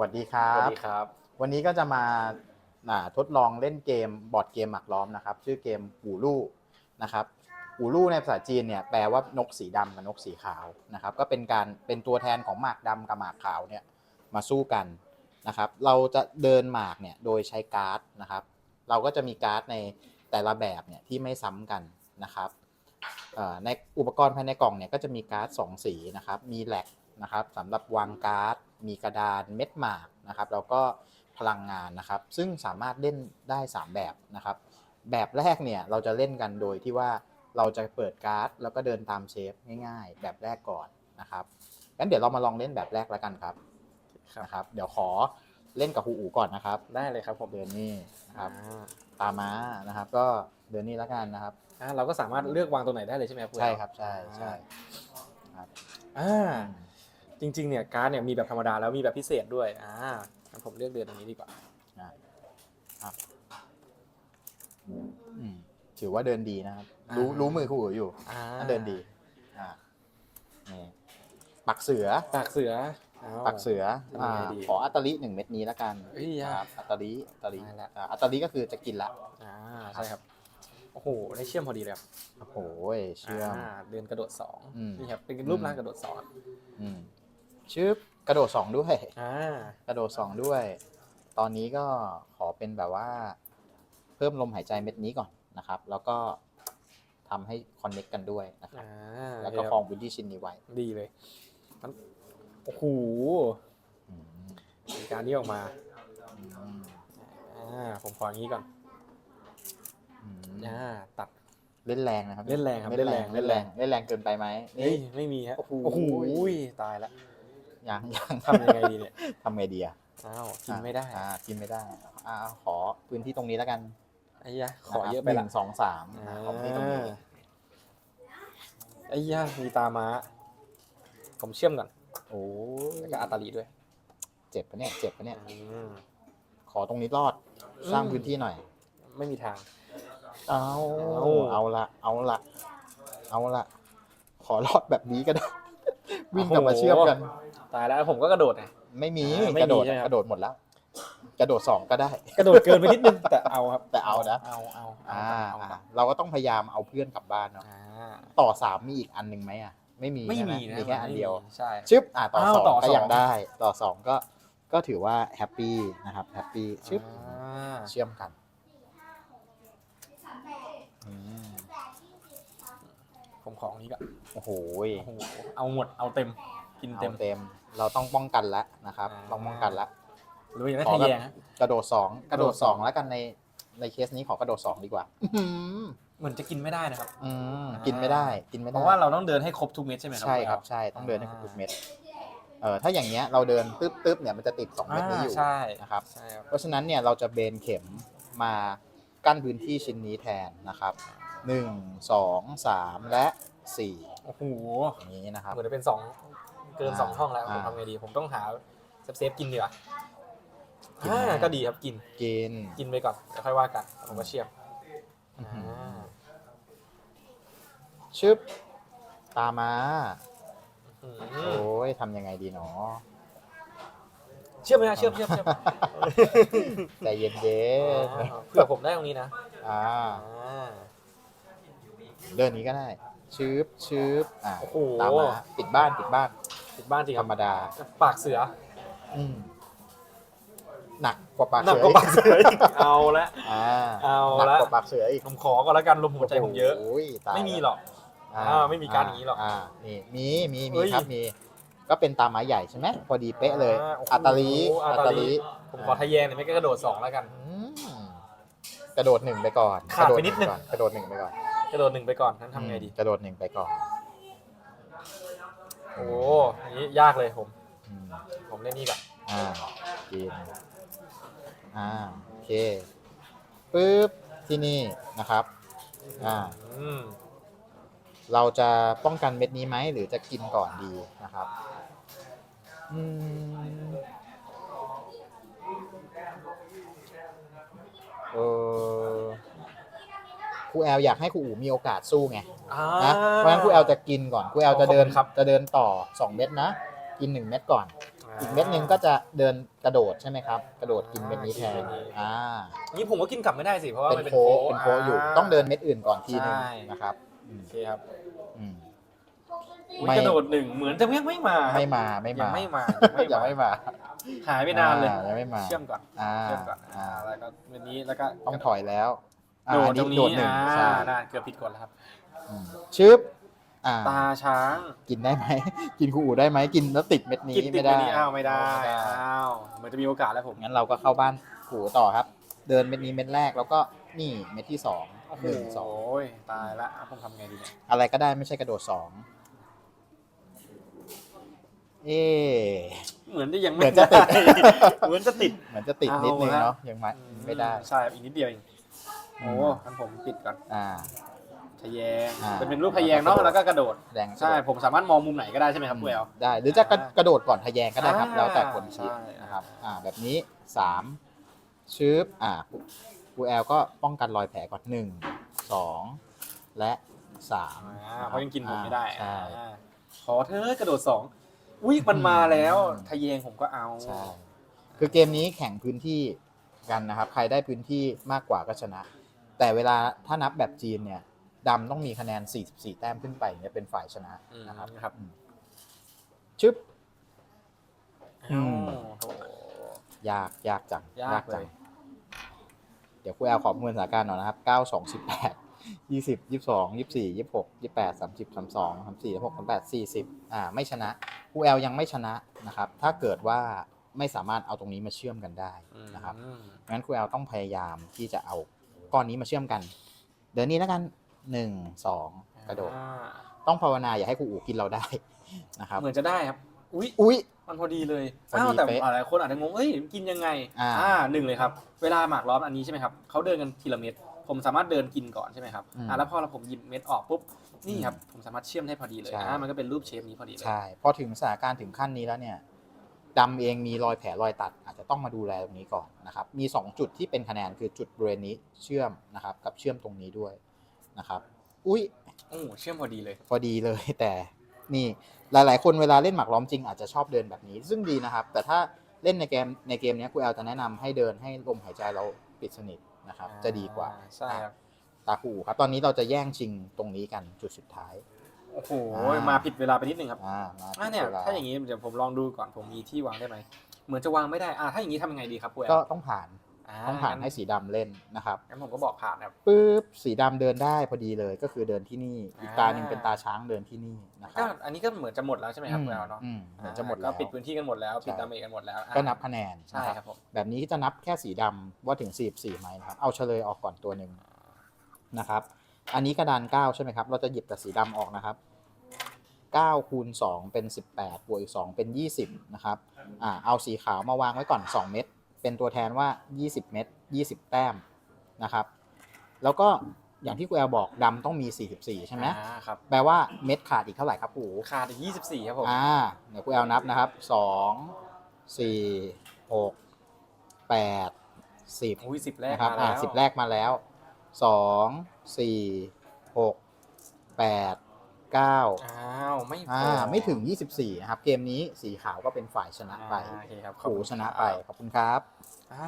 วัสดีครัสวับ สดีครับ วันนี้ก็จะมาอ่าทดลองเล่นเกมบอร์ดเกมหมากล้อมนะครับ ชื่อเกมหูลู่นะครับหูลู่ในภาษาจีนเนี่ยแปลว่านกสีดำกับนกสีขาวนะครับ ก็เป็นการเป็นตัวแทนของหมากดำกับหมากขาวเนี่ยมาสู้กันนะครับ เราจะเดินหมากเนี่ยโดยใช้การ์ดนะครับ เราก็จะมีการ์ดในแต่ละแบบเนี่ยที่ไม่ซ้ำกันนะครับเอ่อในอุปกรณ์ภายในกล่องเนี่ยก็จะมีการ์ดสองสีนะครับ มีแหลก นะครับสำหรับวางการ์ด มีกระดานเม็ดหมากนะครับแล้วก็พลังงานนะครับ ซึ่งสามารถเล่นได้ 3 แบบนะครับ แบบแรกเนี่ยเราจะเล่นกันโดยที่ว่าเราจะเปิดการ์ด แล้วก็เดินตามเชฟง่าย ๆ แบบแรกก่อนนะครับงั้นเดี๋ยวเรามาลองเล่นแบบแรกแล้วกันครับครับนะครับ เดี๋ยวขอเล่นกับฮูอูก่อนนะครับ ได้เลยครับผมเดินนี่นะครับอ่าตามม้านะครับ ก็เดินนี่แล้วกันนะครับอ่าเราก็สามารถเลือกวางตัวไหนได้เลยใช่ไหมครับใช่ครับใช่ใช่ครับอ่า จริงๆเนี่ยการ์ดเนี่ยมีแบบธรรมดาแล้วมีแบบพิเศษด้วยอ่างั้นผมเลือกเดือนตรงนี้ดีกว่าอ่าครับอืมถือว่าเดินดีนะครับ รู้รู้มือคู่อยู่อ่าน่าเดินดีอ่านี่ปักเสือปากเสือเอาปักเสือทำยังไงอ่าดีขออัตตลิหนึ่งเม็ดนี้แล้วกันเอ้ยครับอัตตลิอัตตลิได้ละ อ่าอัตตลิก็คือจะกินละอ่าใช่ครับโอ้โหได้เชื่อมพอดีเลยครับโอ้โหเชื่อมอ่าเดินกระโดดสองอืมนี่ครับเป็นรูปร่างกระโดดสองอืม ชึบกระโดดสองด้วย อ่ากระโดดสองด้วย ตอนนี้ก็ขอเป็นแบบว่า เพิ่มลมหายใจเม็ดนี้ก่อนนะครับ แล้วก็ทำให้คอนเน็กกันด้วยนะครับ อ่าแล้วก็ครองพื้นที่ชิ้นนี้ไว้ดีเลยมันโอ้โหอืมมีการนี้ออกมา อืมอ่า ผมขออย่างนี้ก่อน อืมอ่า ตัด เล่นแรงนะครับเล่นแรงครับเล่นแรง เล่เล่นนแรแรงงเล่นแรงเกินไปไหมเฮ้ยนี่ไม่มีฮะ โอ้โหโอ้โหตายแล้ว ยังยังทำยังไงดีเนี่ยทำไงดีอะอ้าวกินไม่ได้อ่ากินไม่ได้อ่าขอพื้นที่ตรงนี้แล้วกันไอ้ยะขอเยอะไปหละนึ่งสองสามอ่าขอพื้นที่ตรงนี้อ่าไอ้ยะมีตาม้า ผมเชื่อมก่อนโอ้ยแล้วก็อาตาลีด้วย เจ็บปะเนี่ยเจ็บปะเนี่ยอืมขอตรงนี้รอดสร้างอืมพื้นที่หน่อย ไม่มีทางเอาเอาเอาละเอาละเอาละขอรอดแบบนี้ก็ได้ วิ่งกลับมาเชื่อมกัน ตายแล้วผมก็กระโดดไง ไม่มีอ่าไม่กระโดดมีใช่ไหมครับ กระโดดหมดแล้ว กระโดดสองก็ได้ กระโดดเกินไปนิดนึงแต่เอาครับแต่เอานะ เอาเอาเอาอ่าเอาอ่าเอาเราก็ต้องพยายามเอาเพื่อนกลับบ้านเนาะอ่าต่อสามมีอีกอันหนึ่งไหมอะไม่มีไม่ใช่หมีนะมีแค่อันเดียว ไม่มีใช่ ชึบอ่าต่ออ้าวสองต่อก็สอง ยังได้ ต่อสองก็ก็ถือว่าแฮปปี้นะครับแฮปปี้ชึบอ่าเชื่อมกันอืม ผมของนี้ก่อนโอ้โหโอ้โหเอาหมดเอาเต็มกินเต็เต็มมเต็ม เราต้องป้องกันแล้วนะครับ อ่า ต้องป้องกันแล้วหรืออย่างนั้นขอทะแบบแยงฮะกระโดดสองกระโดดกระโดดสสออง งแล้วกันในในเคสนี้ขอกระโดดสองดีกว่า เหมือนจะกินไม่ได้นะครับอืมอ่ากิกินไม่ได้กินไม่เพได้ราะว่าเราต้องเดินให้ครบทุกเม็ดใช่ไหมครัใช่ครับณใช่ต้องเดินให้ครบอ่าทุกเม็ดเออถ้าอย่างเงี้ยเราเดินตึ๊บตึ๊บเนี่ยมันจะติดสองเอาเม็ดนี้อยู่ ใช่นะครับ ใช่ครับเพราะฉะนั้นเนี่ยเราจะเบนเข็มมากั้นพื้นที่ชิ้นนี้แทนนะครับ หนึ่งสองสามและสี่โอ้โหอย่างนี้นะครับ เหมือนจะเป็นสองเกินอ่าสองช่องแล้วผมอ่า ทำไงดี ผมต้องหาเซฟเซฟๆกินดีกว่ากินอ่าได้ก็ดีครับกินกิน กินไปก่อนแล้วค่อยว่ากันผมก็เชื่อมอื้อหืออ่าชึบ ตามมา อืมโอ้ยทำยังไงดีหนอ เชื่อมไหมฮะเชื่อมเชื่อมเชื่อมใจเย็นเย็อ่านเผื่อผมได้ตรงนี้นะๆอ่า อ่า เดินนี้ก็ได้ชืบชืบอ่าโอ้โห ตามมาปิดบ้านปิดบ้านติดบ้านจริงคธรรับรมดา ปากเสืออืมหนักกว่าปากหนักเสือกว่าปากเสืออีกเอาละ อ่าเอาหนักละ กว่าปากเสืออีกผมขอก็แล้วกันลมหัวใจผมเยอะโอ้ยตายไม่มีแล้วหรอกอ่าไม่มีการอย่างนี้หรอกอ่านี่มีมีมีเฮ้ยครับมี ก็เป็นตาไม้ใหญ่ใช่ไหมพอดีเป๊ะเลยอ่าโอ้โหอัตตลีอัอัตตตตลีลีผมขอทะแยงหน่อยไม่ก็กระโดดสองแล้วกัน อืมกระโดดหนึ่งไปก่อนขาดกระโดไปนิดนึงก่อกระโดดหนึ่งไปก่อน กระโดดหนึ่งไปก่อนนั้นทำไงดีอืมกระโดดหนึ่งไปก่อนโอ้โหอันนี้ยากเลยผม อืมผมเล่นนี่ก่อนอ่ากินอ่าโอเคปึ๊บที่นี่นะครับ อ่า อืมเราจะป้องกันเม็ดนี้ไหมหรือจะกินก่อนดีนะครับอืมเออค รูแอลอยากให้ครูอู๋มีโอกาสสู้ไงอ่านะเพราะฉะนั้นครูแอลจะกินก่อนครูแอลจะเดินขอบคุณครับจะเดินต่อ 2 เม็ดนะ กิน 1 เม็ดก่อนอ่อีกเม็ดหนึ่งก็จะเดินกระโดดใช่ไหมครับ กระโดดกินเม็ดนี้แทนอ่านี่ผมก็กินกลับไม่ได้สิเพราะว่าเป็นมันเป็นโค้โค้กเป็นโค้กอยู่ต้องเดินเม็ดอื่นก่อนทีหนึงใช่นะครับอืมโอเคครับอืมอุ๊ยไม่กระโดดหนึ่งเหมือนจะยังไม่มาครับไม่มาไม่ยัมางไม่มายัยังไม่มาหายไปนานเลยอ่ยังไม่มาเชื่อมก่อนอ่าเชื่อมก่อนอ่าอ่าแล้วก็วันนี้แล้วก็ต้องถอยแล้วอ่า โดดอันตรนี้งนี้โดดหนึ่งอ่าใช่ได้เกือบผิดกฎแล้วครับอืมชึบอ่าตาช้างกินได้ไหม กินคูอูได้ไหมกินแล้วติดเม็ดนี้กินติดไม่ได้อันนี้อ้าวไม่ได้ไม่ได้อ้าวเหมันจะมีโอกาสแล้วผมงั้นเราก็เข้าบ้านคูอูต่อครับ เดินเม็ดนี้เม็ดแรกแล้วก็นี่เม็ดที่สองโอ้โหหนึ่งสองตายละอะผมทำไงดีเนี่ยอะไรก็ได้ไม่ใช่กระโดดสองเอ๊ะเหมือนจะยังเหมืไม่อนจะติดได้เหมือนจะติดเหมือนจะติดนิดนึงเนาะยังไม่ไม่ได้ใช่ครับอีกนิดเดียวเองอื โอ้มงั้นผมปิดก่อนอ่า ทะแยงอ่า เป็นเป็นรูปทะแยงเนาะแล้วก็กระโดดแดงใช่ผมสามารถมองมุมไหนก็ได้ใช่ไหมครับคุณแอล ได้ หรือจะกระอ่ากระโดดก่อนทะแยงก็ได้ครับ อ่าแล้วแต่คนคิดใช่ นะครับ อ่า แบบนี้สามชึบอ่าครูแอลก็ป้องกันรอยแผลก่อนหนึ่งสองและสามอ่าเพราะยังกินผมไม่ได้ใช่ อ่าขอเธอะกระโดดสองอุ้ยมันมาแล้วอืม ทะแยงผมก็เอา ใช่ คือเกมนี้แข่งพื้นที่กันนะครับ ใครได้พื้นที่มากกว่าก็ชนะ แต่เวลาถ้านับแบบจีนเนี่ยดำต้องมีคะแนน 44 แต้มขึ้นไปเนี่ยเป็นฝ่ายชนะอืมนะครับครับอืมชึบอือ้าวมโอ้โหยากยากจังยากจัเลยเดี๋ยวครูแอลขอประเมินสถานการณ์หน่อยนะครับ 9 2 18 20 22 24 26 28 30 32 34 36 38 40 อ่า ไม่ชนะครูแอลยังไม่ชนะนะครับ ถ้าเกิดว่าไม่สามารถเอาตรงนี้มาเชื่อมกันได้นะครับอืมงั้นครูแอลต้องพยายามที่จะเอา ก้อนนี้มาเชื่อมกัน เดินนี้แล้วกันหนึ่งสองกระโดด อ่าต้องภาวนาอย่าให้ครูอูกินเราได้นะครับ เหมือนจะได้ครับ อุ้ยอุ้ยมันพอดีเลยพอดีอ้าวแต่เป๊ะหลายคนอาจจะงงเอ้ยกินยังไงอ่า หนึ่งเลยครับ เวลาหมากล้อมอันนี้ใช่ไหมครับเขาเดินกันทีละเม็ดผมสามารถเดินกินก่อนใช่ไหมครับอืมอ่าแล้วพอเราผมหยิบเม็ดออกปุ๊บนี่ครับอืมผมสามารถเชื่อมได้พอดีเลยใช่ อ่ามันก็เป็นรูปเชฟนี้พอดีเลย ใช่ พอถึงสถานการณ์ถึงขั้นนี้แล้วเนี่ย ดำเองมีรอยแผลรอยตัด อาจจะต้องมาดูแลตรงนี้ก่อนนะครับ มี 2 จุดที่เป็นคะแนนคือจุดบริเวณนี้เชื่อมนะครับ กับเชื่อมตรงนี้ด้วยนะครับ อุ้ยโอ้เชื่อมพอดีเลย พอดีเลยแต่นี่หลาย ๆ คนเวลาเล่นหมากล้อมจริงอาจจะชอบเดินแบบนี้ ซึ่งดีนะครับ แต่ถ้าเล่นในเกมในเกมเนี้ยครูแอลจะแนะนำให้เดินให้ลมหายใจเราปิดสนิทนะครับ จะดีกว่าใช่ครับตาคูครับ ตอนนี้เราจะแย่งชิงตรงนี้กันจุดสุดท้าย โอ้โหอ่าม มาผิดเวลาไปนิดนึงครับอ่ามาอ่าเนี่ยวลถ้าอย่างนี้เดี๋ยวผมลองดูก่อนผมมีที่วางได้ไหมเหมือนจะวางไม่ได้อ่าถ้าอย่างนี้ทำยังไงดีครับคุณแอลก็ต้องผ่านอ่าต้องผ่านให้สีดำเล่นนะครับงั้นผมก็บอกผ่านครับ ปุ๊บสีดำเดินได้พอดีเลยก็คือเดินที่นี่ อีกอ่าตาหนึ่งเป็นตาช้างเดินที่นี่นะคก็รับอันนี้ก็เหมือนจะหมดแล้วใช่ไหมครับคุณแอลเนาะอืมเหมือนจะหมดก็แล้วปิดพื้นที่กันหมดแล้วปิดใช่ ดาเมจกันหมดแล้วอ่าก็นับคะแนนใช่นะครับผมแบบนี้จะนับแค่สีดำว่าถึง 44ไหมนะครับ เอาเฉลยออกก่อนตัวหนึ่งนะครับ อันนี้กระดาน 9 ใช่ไหมครับ เราจะหยิบแต่สีดำออกนะครับ9คูณ2เป็น 18บวกอีก 2 เป็น 20 นะครับ อ่า เอาสีขาวมาวางไว้ก่อน 2 เม็ด เป็นตัวแทนว่า 20 เม็ด 20 แต้ม นะครับ แล้วก็อย่างที่ครูแอลบอกดำต้องมี 44 ใช่ไหมอ่าครับ แปลว่าเม็ดขาดอีกเท่าไหร่ครับครูขาดอีก 24 ครับผม อ่า เดี๋ยวครูแอลนับนะครับสองสี่หกแปดสิบอุ้ยสิบแรกนะครับ มาอ่าแล้วสิบแรกมาแล้ว สองสี่หกแปดเก้าอ้าวไม่พอ่าอไม่ถึง 24นะครับ เกมนี้สีขาวก็เป็นฝ่ายชนะไปอ่าโอเคครับครูชนะไป ขอบคุณครับ อ่า